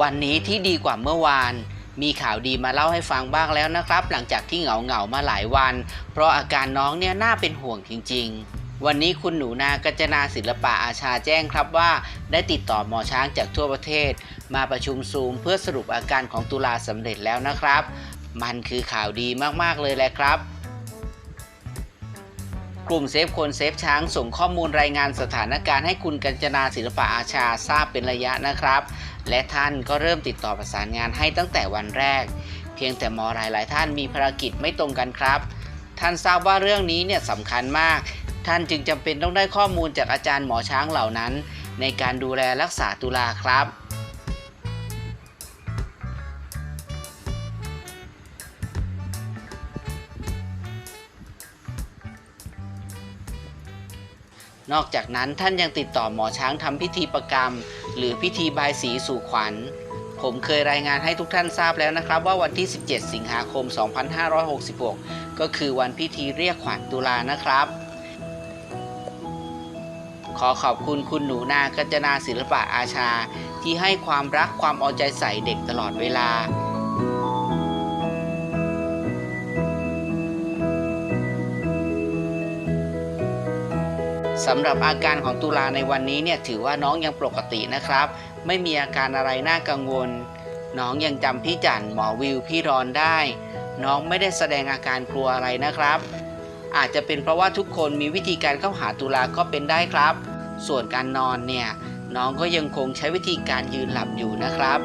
วันนี้ที่ดีกว่าเมื่อวาน มีข่าวดีมาเล่าให้ฟังบ้างแล้วนะครับ หลังจากที่เหงาเหงาๆมาหลายวัน เพราะอาการน้องเนี่ยน่าเป็นห่วงจริง ๆ วันนี้คุณหนูนากัญจนาศิลปะอาชาแจ้งครับว่า ได้ติดต่อหมอช้างจากทั่วประเทศ มาประชุมซูมเพื่อสรุปอาการของตุลาสำเร็จแล้วนะครับ มันคือข่าวดีมากๆเลยแหละครับกลุ่มเซฟคนเซฟช้างส่งข้อมูลรายงานสถานการณ์ให้คุณกัญจนาศิลปะอาชาทราบเป็นระยะนะครับ และท่านก็เริ่มติดต่อประสานงานให้ตั้งแต่วันแรก เพียงแต่หมอหลายหลายท่านมีภารกิจไม่ตรงกันครับ ท่านทราบว่าเรื่องนี้เนี่ยสำคัญมาก ท่านจึงจำเป็นต้องได้ข้อมูลจากอาจารย์หมอช้างเหล่านั้น ในการดูแลรักษาตุลาครับ นอกจากนั้นท่านยังติดต่อหมอช้างทำพิธีประกรรม หรือพิธีบายสีสู่ขวัญ ผมเคยรายงานให้ทุกท่านทราบแล้วนะครับ ว่าวันที่ 17 สิงหาคม 2566 ก็คือวันพิธีเรียกขวัญตุลานะครับ ขอขอบคุณคุณหนูนากัจนาศิลปะอาชา ที่ให้ความรักความเอาใจใส่เด็กตลอดเวลา สำหรับอาการของตุลาในวันนี้เนี่ยถือว่าน้องยังปกตินะครับ ไม่มีอาการอะไรน่ากังวล น้องยังจำพี่จันหมอวิวพี่รอนได้ น้องไม่ได้แสดงอาการกลัวอะไรนะครับ อาจจะเป็นเพราะว่าทุกคนมีวิธีการเข้าหาตุลาก็เป็นได้ครับ ส่วนการนอนเนี่ยน้องก็ยังคงใช้วิธีการยืนหลับอยู่นะครับ